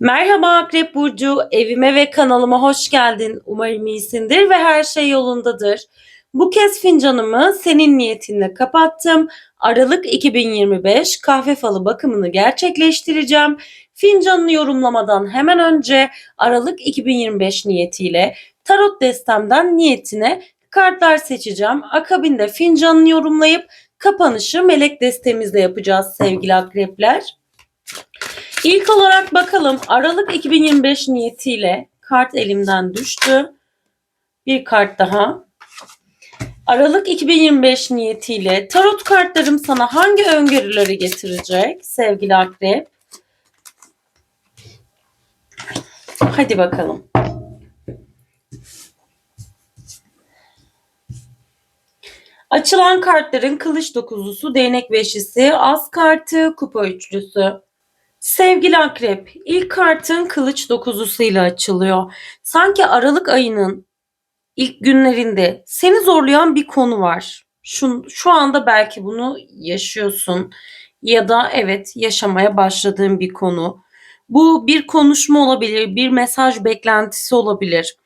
Merhaba Akrep Burcu, evime ve kanalıma hoş geldin. Umarım iyisindir ve her şey yolundadır. Bu kez fincanımı senin niyetinle kapattım. Aralık 2025 kahve falı bakımını gerçekleştireceğim. Fincanını yorumlamadan hemen önce Aralık 2025 niyetiyle tarot destemden niyetine kartlar seçeceğim. Akabinde fincanını yorumlayıp kapanışı melek destemizle yapacağız sevgili akrepler. İlk olarak bakalım Aralık 2025 niyetiyle kart elimden düştü. Bir kart daha. Aralık 2025 niyetiyle tarot kartlarım sana hangi öngörüleri getirecek sevgili akrep? Hadi bakalım. Açılan kartların kılıç dokuzusu, değnek beşlisi, az kartı, kupa üçlüsü. Sevgili akrep, ilk kartın kılıç dokuzusuyla açılıyor. Sanki Aralık ayının ilk günlerinde seni zorlayan bir konu var. Şu, şu anda belki bunu yaşıyorsun ya da evet yaşamaya başladığın bir konu. Bu bir konuşma olabilir, bir mesaj beklentisi olabilir.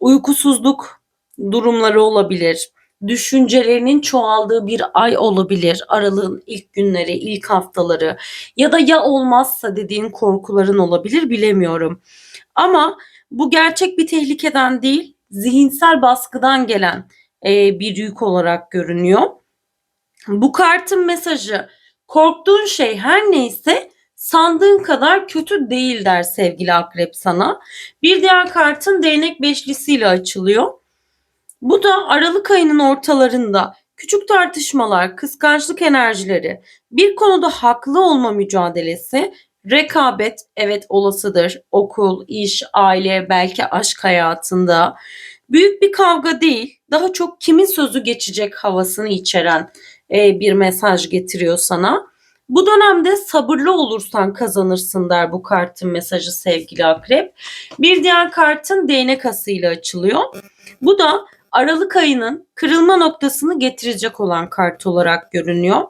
Uykusuzluk durumları olabilir. Düşüncelerinin çoğaldığı bir ay olabilir. Aralığın ilk günleri, ilk haftaları ya da ya olmazsa dediğin korkuların olabilir bilemiyorum. Ama bu gerçek bir tehlikeden değil, zihinsel baskıdan gelen e, bir yük olarak görünüyor. Bu kartın mesajı korktuğun şey her neyse sandığın kadar kötü değil der sevgili akrep sana. Bir diğer kartın değnek beşlisiyle açılıyor. Bu da Aralık ayının ortalarında küçük tartışmalar, kıskançlık enerjileri, bir konuda haklı olma mücadelesi, rekabet evet olasıdır. Okul, iş, aile, belki aşk hayatında. Büyük bir kavga değil, daha çok kimin sözü geçecek havasını içeren e, bir mesaj getiriyor sana. Bu dönemde sabırlı olursan kazanırsın der bu kartın mesajı sevgili akrep. Bir diğer kartın değnek asıyla açılıyor. Bu da Aralık ayının kırılma noktasını getirecek olan kart olarak görünüyor.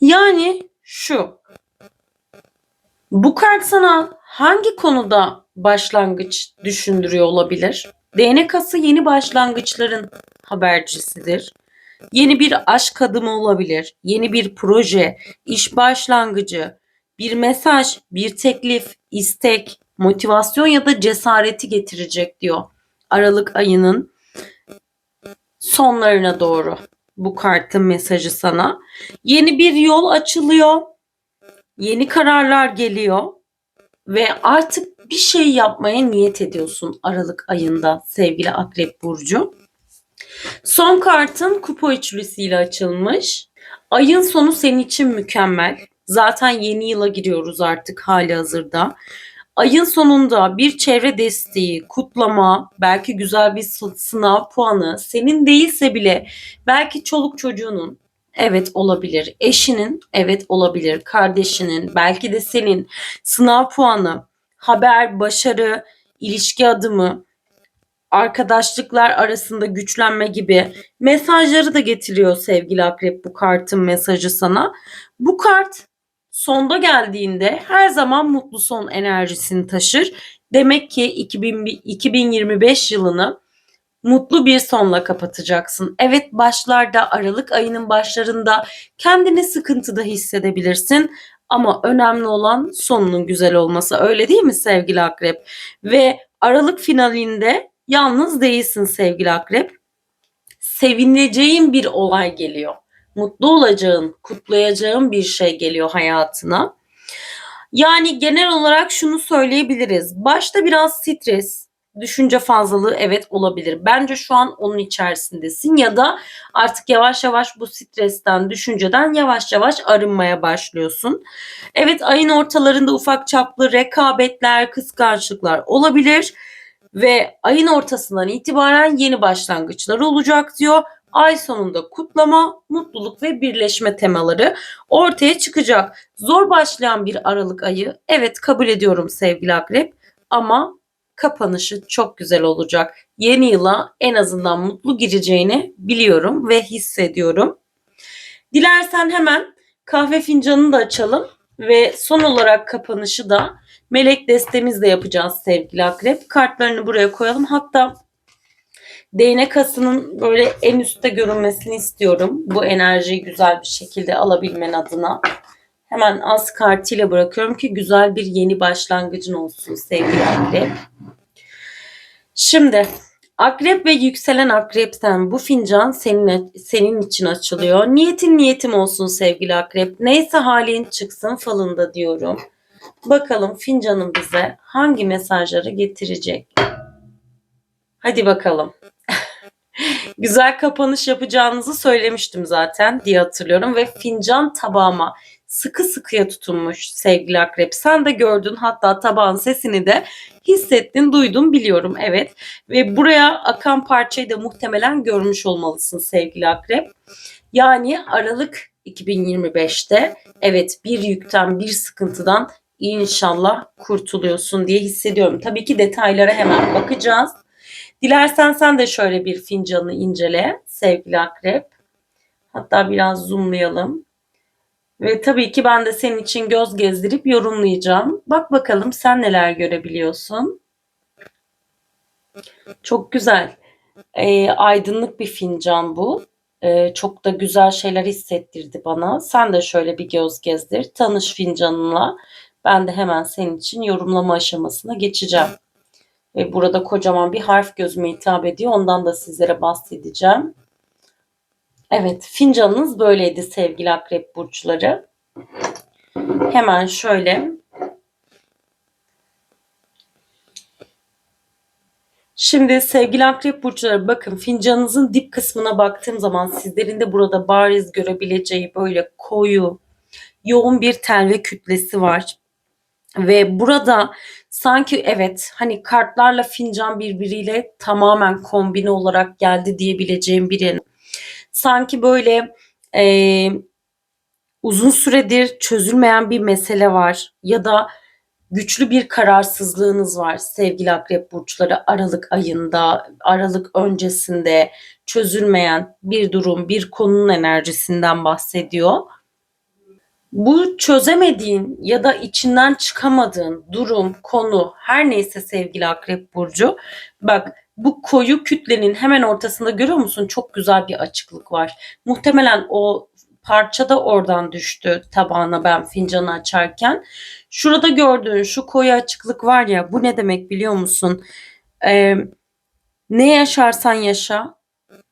Yani şu. Bu kart sana hangi konuda başlangıç düşündürüyor olabilir? Değnek ası yeni başlangıçların habercisidir. Yeni bir aşk adımı olabilir. Yeni bir proje, iş başlangıcı, bir mesaj, bir teklif, istek, motivasyon ya da cesareti getirecek diyor. Aralık ayının sonlarına doğru bu kartın mesajı sana. Yeni bir yol açılıyor. Yeni kararlar geliyor ve artık bir şey yapmaya niyet ediyorsun Aralık ayında sevgili Akrep burcu. Son kartın kupa üçlüsüyle açılmış. Ayın sonu senin için mükemmel. Zaten yeni yıla giriyoruz artık hali hazırda. Ayın sonunda bir çevre desteği, kutlama, belki güzel bir sınav puanı, senin değilse bile belki çoluk çocuğunun evet olabilir, eşinin evet olabilir, kardeşinin, belki de senin sınav puanı, haber, başarı, ilişki adımı, arkadaşlıklar arasında güçlenme gibi mesajları da getiriyor sevgili akrep bu kartın mesajı sana. Bu kart sonda geldiğinde her zaman mutlu son enerjisini taşır. Demek ki 2000, 2025 yılını mutlu bir sonla kapatacaksın. Evet başlarda Aralık ayının başlarında kendini sıkıntıda hissedebilirsin ama önemli olan sonunun güzel olması. Öyle değil mi sevgili akrep? Ve Aralık finalinde yalnız değilsin sevgili akrep. Sevineceğin bir olay geliyor mutlu olacağın, kutlayacağın bir şey geliyor hayatına. Yani genel olarak şunu söyleyebiliriz. Başta biraz stres, düşünce fazlalığı evet olabilir. Bence şu an onun içerisindesin ya da artık yavaş yavaş bu stresten, düşünceden yavaş yavaş arınmaya başlıyorsun. Evet ayın ortalarında ufak çaplı rekabetler, kıskançlıklar olabilir ve ayın ortasından itibaren yeni başlangıçlar olacak diyor ay sonunda kutlama, mutluluk ve birleşme temaları ortaya çıkacak. Zor başlayan bir Aralık ayı evet kabul ediyorum sevgili akrep ama kapanışı çok güzel olacak. Yeni yıla en azından mutlu gireceğini biliyorum ve hissediyorum. Dilersen hemen kahve fincanını da açalım ve son olarak kapanışı da Melek destemiz de yapacağız sevgili akrep. Kartlarını buraya koyalım. Hatta değnek asının böyle en üstte görünmesini istiyorum. Bu enerjiyi güzel bir şekilde alabilmen adına. Hemen az kartıyla bırakıyorum ki güzel bir yeni başlangıcın olsun sevgili akrep. Şimdi akrep ve yükselen akrepten bu fincan senin, senin için açılıyor. Niyetin niyetim olsun sevgili akrep. Neyse halin çıksın falında diyorum. Bakalım fincanın bize hangi mesajları getirecek. Hadi bakalım. Güzel kapanış yapacağınızı söylemiştim zaten diye hatırlıyorum ve fincan tabağıma sıkı sıkıya tutunmuş sevgili akrep. Sen de gördün hatta tabağın sesini de hissettin, duydun biliyorum evet. Ve buraya akan parçayı da muhtemelen görmüş olmalısın sevgili akrep. Yani Aralık 2025'te evet bir yükten bir sıkıntıdan inşallah kurtuluyorsun diye hissediyorum. Tabii ki detaylara hemen bakacağız. Dilersen sen de şöyle bir fincanı incele sevgili akrep. Hatta biraz zoomlayalım. Ve tabii ki ben de senin için göz gezdirip yorumlayacağım. Bak bakalım sen neler görebiliyorsun. Çok güzel. E, aydınlık bir fincan bu. E, çok da güzel şeyler hissettirdi bana. Sen de şöyle bir göz gezdir. Tanış fincanınla. Ben de hemen senin için yorumlama aşamasına geçeceğim. Ve burada kocaman bir harf gözüme hitap ediyor. Ondan da sizlere bahsedeceğim. Evet, fincanınız böyleydi sevgili akrep burçları. Hemen şöyle Şimdi sevgili akrep burçları bakın fincanınızın dip kısmına baktığım zaman sizlerin de burada bariz görebileceği böyle koyu, yoğun bir tel ve kütlesi var. Ve burada sanki evet hani kartlarla fincan birbiriyle tamamen kombine olarak geldi diyebileceğim bir Sanki böyle e, uzun süredir çözülmeyen bir mesele var ya da güçlü bir kararsızlığınız var sevgili akrep burçları Aralık ayında, Aralık öncesinde çözülmeyen bir durum, bir konunun enerjisinden bahsediyor. Bu çözemediğin ya da içinden çıkamadığın durum, konu her neyse sevgili akrep burcu bak bu koyu kütlenin hemen ortasında görüyor musun? Çok güzel bir açıklık var. Muhtemelen o parça da oradan düştü tabağına ben fincanı açarken. Şurada gördüğün şu koyu açıklık var ya bu ne demek biliyor musun? Ee, ne yaşarsan yaşa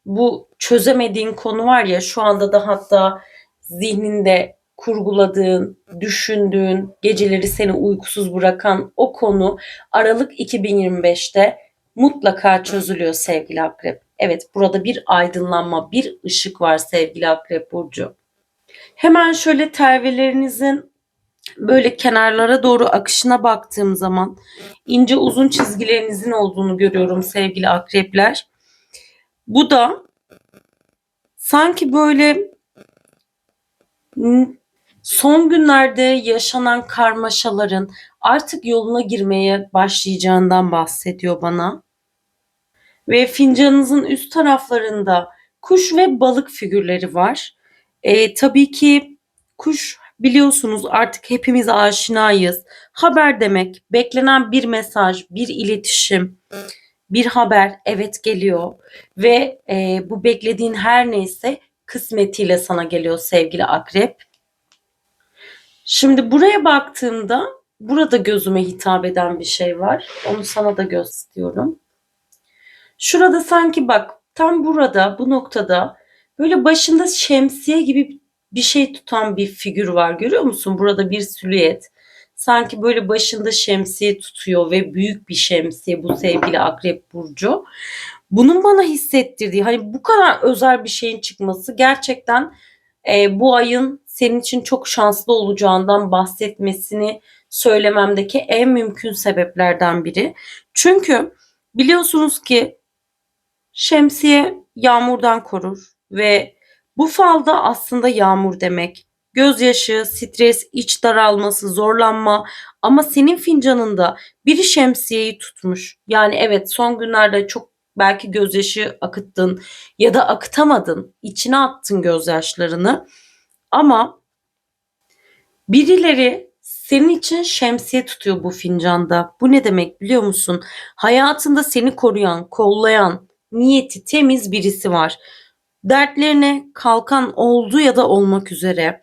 bu çözemediğin konu var ya şu anda da hatta zihninde kurguladığın, düşündüğün, geceleri seni uykusuz bırakan o konu Aralık 2025'te mutlaka çözülüyor sevgili akrep. Evet burada bir aydınlanma, bir ışık var sevgili akrep burcu. Hemen şöyle tervelerinizin böyle kenarlara doğru akışına baktığım zaman ince uzun çizgilerinizin olduğunu görüyorum sevgili akrepler. Bu da sanki böyle son günlerde yaşanan karmaşaların artık yoluna girmeye başlayacağından bahsediyor bana. Ve fincanınızın üst taraflarında kuş ve balık figürleri var. E, tabii ki kuş biliyorsunuz artık hepimiz aşinayız. Haber demek, beklenen bir mesaj, bir iletişim, bir haber evet geliyor ve e, bu beklediğin her neyse kısmetiyle sana geliyor sevgili akrep. Şimdi buraya baktığımda burada gözüme hitap eden bir şey var. Onu sana da gösteriyorum. Şurada sanki bak tam burada bu noktada böyle başında şemsiye gibi bir şey tutan bir figür var. Görüyor musun? Burada bir silüet. Sanki böyle başında şemsiye tutuyor ve büyük bir şemsiye bu sevgili Akrep Burcu. Bunun bana hissettirdiği hani bu kadar özel bir şeyin çıkması gerçekten e, bu ayın senin için çok şanslı olacağından bahsetmesini söylememdeki en mümkün sebeplerden biri. Çünkü biliyorsunuz ki şemsiye yağmurdan korur ve bu falda aslında yağmur demek. Gözyaşı, stres, iç daralması, zorlanma ama senin fincanında biri şemsiyeyi tutmuş. Yani evet son günlerde çok belki gözyaşı akıttın ya da akıtamadın, içine attın gözyaşlarını. Ama birileri senin için şemsiye tutuyor bu fincanda. Bu ne demek biliyor musun? Hayatında seni koruyan, kollayan, niyeti temiz birisi var. Dertlerine kalkan oldu ya da olmak üzere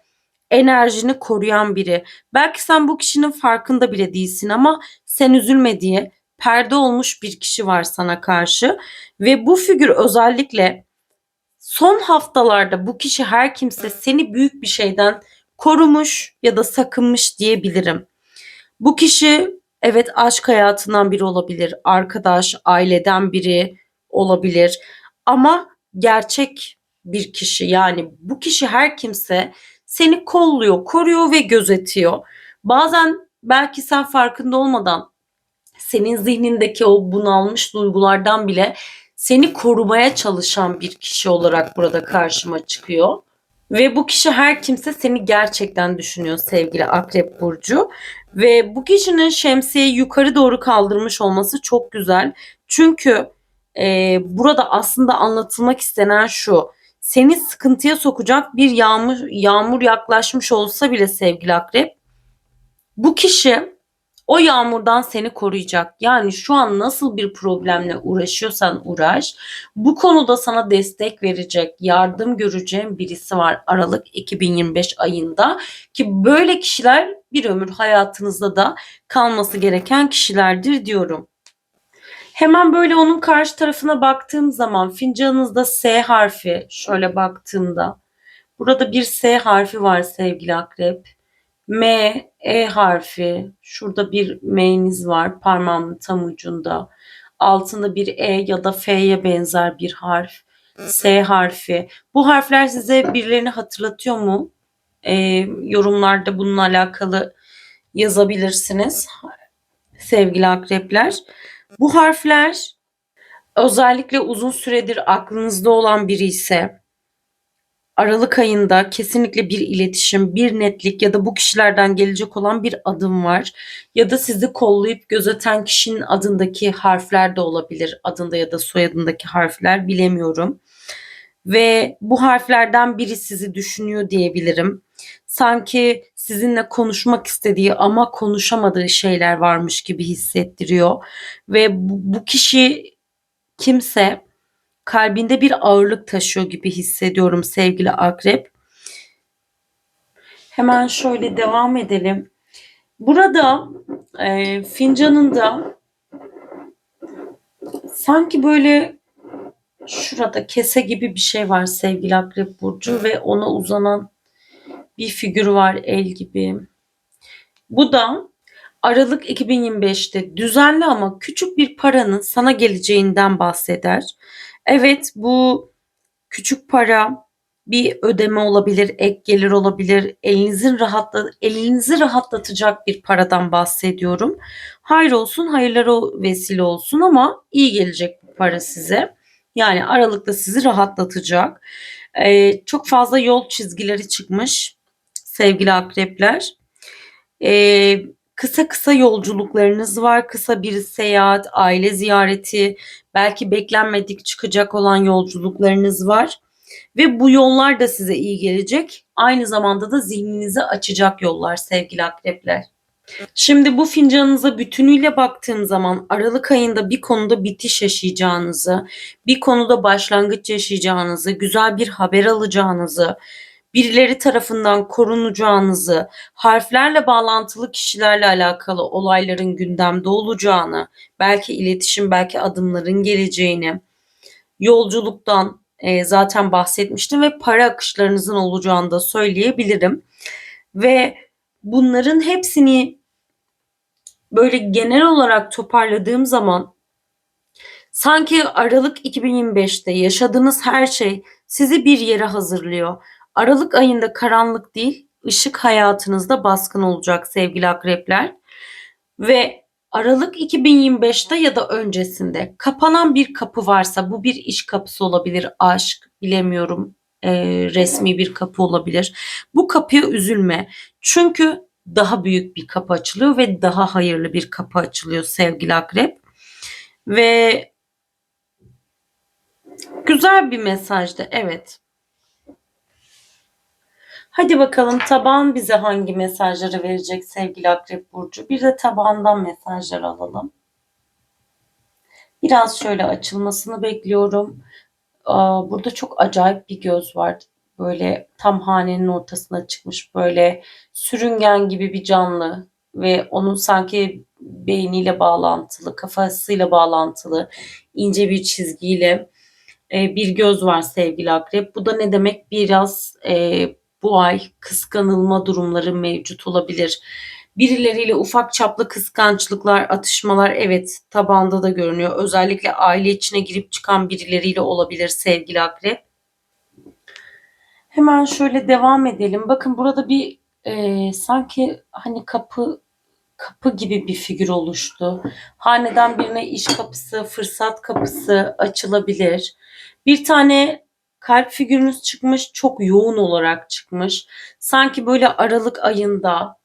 enerjini koruyan biri. Belki sen bu kişinin farkında bile değilsin ama sen üzülme diye perde olmuş bir kişi var sana karşı ve bu figür özellikle son haftalarda bu kişi her kimse seni büyük bir şeyden korumuş ya da sakınmış diyebilirim. Bu kişi evet aşk hayatından biri olabilir, arkadaş, aileden biri olabilir ama gerçek bir kişi yani bu kişi her kimse seni kolluyor, koruyor ve gözetiyor. Bazen belki sen farkında olmadan senin zihnindeki o bunalmış duygulardan bile seni korumaya çalışan bir kişi olarak burada karşıma çıkıyor. Ve bu kişi her kimse seni gerçekten düşünüyor sevgili Akrep Burcu. Ve bu kişinin şemsiyeyi yukarı doğru kaldırmış olması çok güzel. Çünkü e, burada aslında anlatılmak istenen şu. Seni sıkıntıya sokacak bir yağmur, yağmur yaklaşmış olsa bile sevgili Akrep. Bu kişi o yağmurdan seni koruyacak. Yani şu an nasıl bir problemle uğraşıyorsan uğraş. Bu konuda sana destek verecek, yardım göreceğin birisi var Aralık 2025 ayında ki böyle kişiler bir ömür hayatınızda da kalması gereken kişilerdir diyorum. Hemen böyle onun karşı tarafına baktığım zaman fincanınızda S harfi şöyle baktığımda burada bir S harfi var sevgili akrep. M, E harfi. Şurada bir M'niz var parmağımın tam ucunda. Altında bir E ya da F'ye benzer bir harf. S harfi. Bu harfler size birilerini hatırlatıyor mu? Ee, yorumlarda bununla alakalı yazabilirsiniz sevgili akrepler. Bu harfler özellikle uzun süredir aklınızda olan biri ise Aralık ayında kesinlikle bir iletişim, bir netlik ya da bu kişilerden gelecek olan bir adım var. Ya da sizi kollayıp gözeten kişinin adındaki harfler de olabilir. Adında ya da soyadındaki harfler bilemiyorum. Ve bu harflerden biri sizi düşünüyor diyebilirim. Sanki sizinle konuşmak istediği ama konuşamadığı şeyler varmış gibi hissettiriyor. Ve bu, bu kişi kimse kalbinde bir ağırlık taşıyor gibi hissediyorum sevgili akrep. Hemen şöyle devam edelim. Burada e, fincanında sanki böyle şurada kese gibi bir şey var sevgili akrep burcu ve ona uzanan bir figür var el gibi. Bu da Aralık 2025'te düzenli ama küçük bir paranın sana geleceğinden bahseder. Evet bu küçük para bir ödeme olabilir, ek gelir olabilir. Elinizin rahatla, elinizi rahatlatacak bir paradan bahsediyorum. Hayır olsun, hayırlara vesile olsun ama iyi gelecek bu para size. Yani aralıkta sizi rahatlatacak. Ee, çok fazla yol çizgileri çıkmış sevgili akrepler. Ee, kısa kısa yolculuklarınız var. Kısa bir seyahat, aile ziyareti, belki beklenmedik çıkacak olan yolculuklarınız var. Ve bu yollar da size iyi gelecek. Aynı zamanda da zihninizi açacak yollar sevgili akrepler. Şimdi bu fincanınıza bütünüyle baktığım zaman Aralık ayında bir konuda bitiş yaşayacağınızı, bir konuda başlangıç yaşayacağınızı, güzel bir haber alacağınızı, birileri tarafından korunacağınızı, harflerle bağlantılı kişilerle alakalı olayların gündemde olacağını, belki iletişim, belki adımların geleceğini, yolculuktan e, zaten bahsetmiştim ve para akışlarınızın olacağını da söyleyebilirim. Ve bunların hepsini böyle genel olarak toparladığım zaman sanki Aralık 2025'te yaşadığınız her şey sizi bir yere hazırlıyor. Aralık ayında karanlık değil, ışık hayatınızda baskın olacak sevgili akrepler. Ve Aralık 2025'te ya da öncesinde kapanan bir kapı varsa bu bir iş kapısı olabilir, aşk bilemiyorum, e, resmi bir kapı olabilir. Bu kapıya üzülme. Çünkü daha büyük bir kapı açılıyor ve daha hayırlı bir kapı açılıyor sevgili akrep. Ve güzel bir mesajdı evet. Hadi bakalım taban bize hangi mesajları verecek sevgili Akrep Burcu. Bir de tabandan mesajlar alalım. Biraz şöyle açılmasını bekliyorum. Burada çok acayip bir göz var. Böyle tam hanenin ortasına çıkmış böyle sürüngen gibi bir canlı ve onun sanki beyniyle bağlantılı, kafasıyla bağlantılı ince bir çizgiyle e, bir göz var sevgili akrep. Bu da ne demek? Biraz e, bu ay kıskanılma durumları mevcut olabilir. Birileriyle ufak çaplı kıskançlıklar, atışmalar evet tabanda da görünüyor. Özellikle aile içine girip çıkan birileriyle olabilir sevgili akrep. Hemen şöyle devam edelim. Bakın burada bir e, sanki hani kapı kapı gibi bir figür oluştu. Haneden birine iş kapısı, fırsat kapısı açılabilir. Bir tane kalp figürünüz çıkmış, çok yoğun olarak çıkmış. Sanki böyle Aralık ayında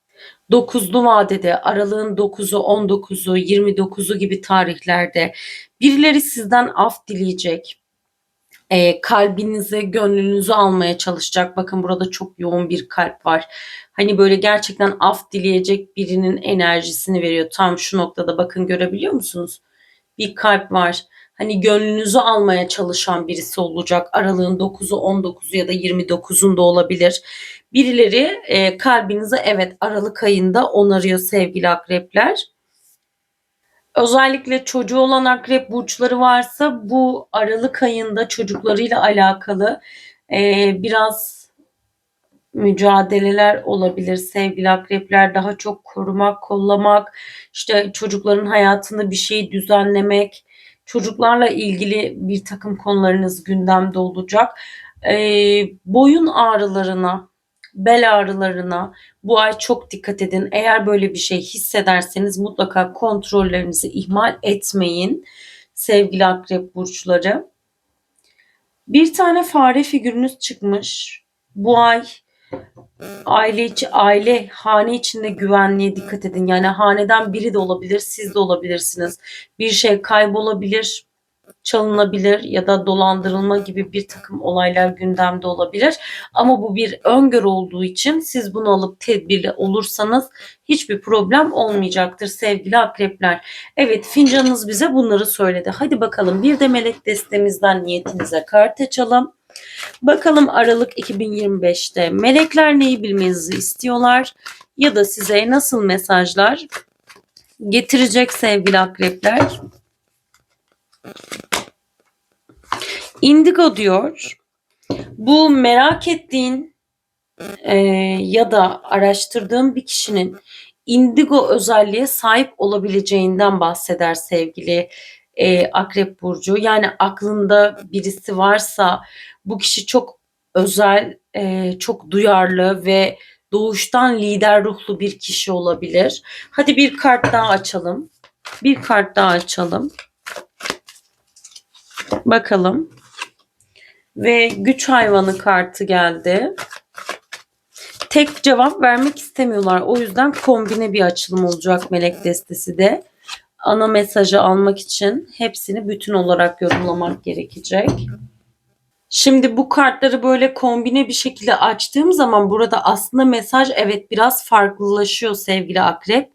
dokuzlu vadede aralığın 9'u, 19'u, 29'u gibi tarihlerde birileri sizden af dileyecek. E, kalbinizi, gönlünüzü almaya çalışacak. Bakın burada çok yoğun bir kalp var. Hani böyle gerçekten af dileyecek birinin enerjisini veriyor. Tam şu noktada bakın görebiliyor musunuz? Bir kalp var. Hani gönlünüzü almaya çalışan birisi olacak. Aralığın 9'u, 19'u ya da 29'unda olabilir. Birileri e, kalbinizi evet Aralık ayında onarıyor sevgili akrepler. Özellikle çocuğu olan akrep burçları varsa bu Aralık ayında çocuklarıyla alakalı e, biraz mücadeleler olabilir sevgili akrepler. Daha çok korumak, kollamak, işte çocukların hayatında bir şey düzenlemek, çocuklarla ilgili bir takım konularınız gündemde olacak. E, boyun ağrılarına, bel ağrılarına bu ay çok dikkat edin. Eğer böyle bir şey hissederseniz mutlaka kontrollerinizi ihmal etmeyin sevgili akrep burçları. Bir tane fare figürünüz çıkmış. Bu ay aile içi aile hane içinde güvenliğe dikkat edin. Yani haneden biri de olabilir, siz de olabilirsiniz. Bir şey kaybolabilir, çalınabilir ya da dolandırılma gibi bir takım olaylar gündemde olabilir. Ama bu bir öngörü olduğu için siz bunu alıp tedbirli olursanız hiçbir problem olmayacaktır sevgili akrepler. Evet fincanınız bize bunları söyledi. Hadi bakalım bir de melek destemizden niyetinize kart açalım. Bakalım Aralık 2025'te melekler neyi bilmenizi istiyorlar ya da size nasıl mesajlar getirecek sevgili akrepler. Indigo diyor. Bu merak ettiğin e, ya da araştırdığın bir kişinin indigo özelliğe sahip olabileceğinden bahseder sevgili e, Akrep Burcu. Yani aklında birisi varsa bu kişi çok özel, e, çok duyarlı ve doğuştan lider ruhlu bir kişi olabilir. Hadi bir kart daha açalım. Bir kart daha açalım. Bakalım. Ve güç hayvanı kartı geldi. Tek cevap vermek istemiyorlar. O yüzden kombine bir açılım olacak melek destesi de. Ana mesajı almak için hepsini bütün olarak yorumlamak gerekecek. Şimdi bu kartları böyle kombine bir şekilde açtığım zaman burada aslında mesaj evet biraz farklılaşıyor sevgili akrep.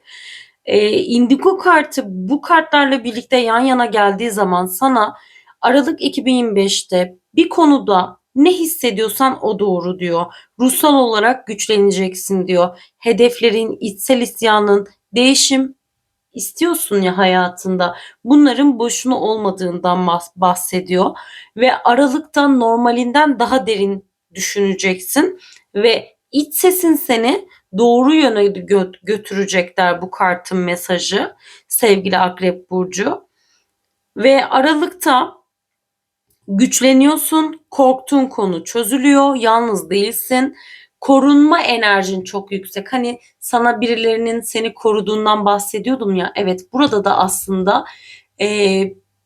Ee, indigo kartı bu kartlarla birlikte yan yana geldiği zaman sana Aralık 2025'te bir konuda ne hissediyorsan o doğru diyor. Ruhsal olarak güçleneceksin diyor. Hedeflerin, içsel isyanın, değişim istiyorsun ya hayatında. Bunların boşuna olmadığından bahsediyor ve aralıktan normalinden daha derin düşüneceksin ve iç sesin seni doğru yöne gö- götürecekler bu kartın mesajı sevgili Akrep Burcu. Ve aralıkta güçleniyorsun, korktuğun konu çözülüyor, yalnız değilsin. Korunma enerjin çok yüksek. Hani sana birilerinin seni koruduğundan bahsediyordum ya. Evet burada da aslında e,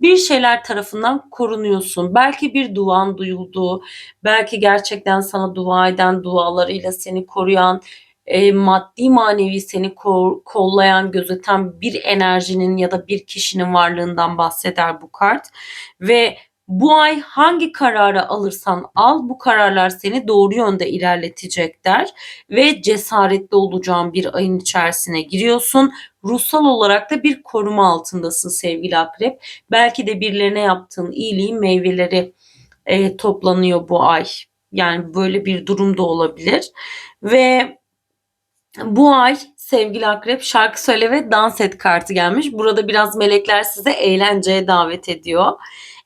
bir şeyler tarafından korunuyorsun. Belki bir duan duyuldu. Belki gerçekten sana dua eden dualarıyla seni koruyan, e, maddi manevi seni ko- kollayan, gözeten bir enerjinin ya da bir kişinin varlığından bahseder bu kart. Ve Bu ay hangi kararı alırsan al bu kararlar seni doğru yönde ilerletecekler ve cesaretli olacağın bir ayın içerisine giriyorsun. Ruhsal olarak da bir koruma altındasın sevgili akrep. Belki de birilerine yaptığın iyiliğin meyveleri e, toplanıyor bu ay. Yani böyle bir durum da olabilir. Ve bu ay sevgili akrep şarkı söyle ve dans et kartı gelmiş. Burada biraz melekler size eğlenceye davet ediyor.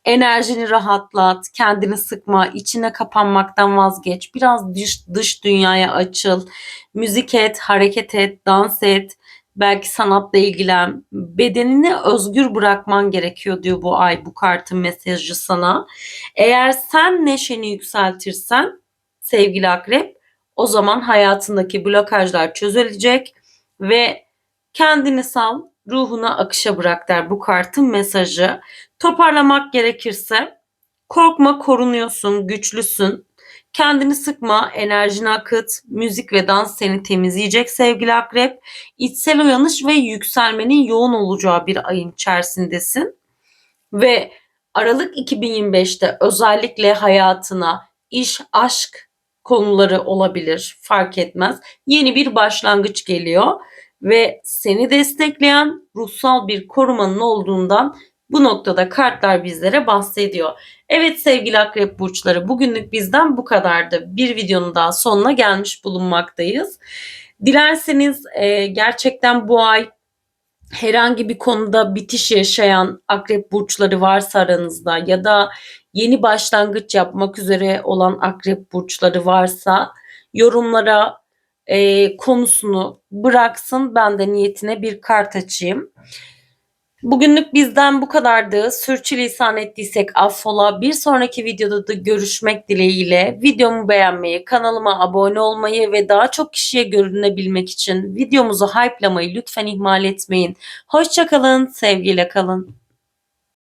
Enerjini rahatlat, kendini sıkma, içine kapanmaktan vazgeç. Biraz dış, dış dünyaya açıl. Müzik et, hareket et, dans et. Belki sanatla ilgilen. Bedenini özgür bırakman gerekiyor diyor bu ay bu kartın mesajı sana. Eğer sen neşeni yükseltirsen sevgili akrep o zaman hayatındaki blokajlar çözülecek ve kendini sal, ruhuna akışa bırak der bu kartın mesajı. Toparlamak gerekirse korkma korunuyorsun, güçlüsün. Kendini sıkma, enerjini akıt. Müzik ve dans seni temizleyecek sevgili akrep. İçsel uyanış ve yükselmenin yoğun olacağı bir ayın içerisindesin. Ve Aralık 2025'te özellikle hayatına iş, aşk konuları olabilir fark etmez. Yeni bir başlangıç geliyor ve seni destekleyen ruhsal bir korumanın olduğundan bu noktada kartlar bizlere bahsediyor. Evet sevgili akrep burçları bugünlük bizden bu kadardı. Bir videonun daha sonuna gelmiş bulunmaktayız. Dilerseniz e, gerçekten bu ay herhangi bir konuda bitiş yaşayan akrep burçları varsa aranızda ya da yeni başlangıç yapmak üzere olan akrep burçları varsa yorumlara e, konusunu bıraksın. Ben de niyetine bir kart açayım. Bugünlük bizden bu kadardı. Sürçülisan ettiysek affola. Bir sonraki videoda da görüşmek dileğiyle. Videomu beğenmeyi, kanalıma abone olmayı ve daha çok kişiye görünebilmek için videomuzu hype'lamayı lütfen ihmal etmeyin. Hoşçakalın, sevgiyle kalın.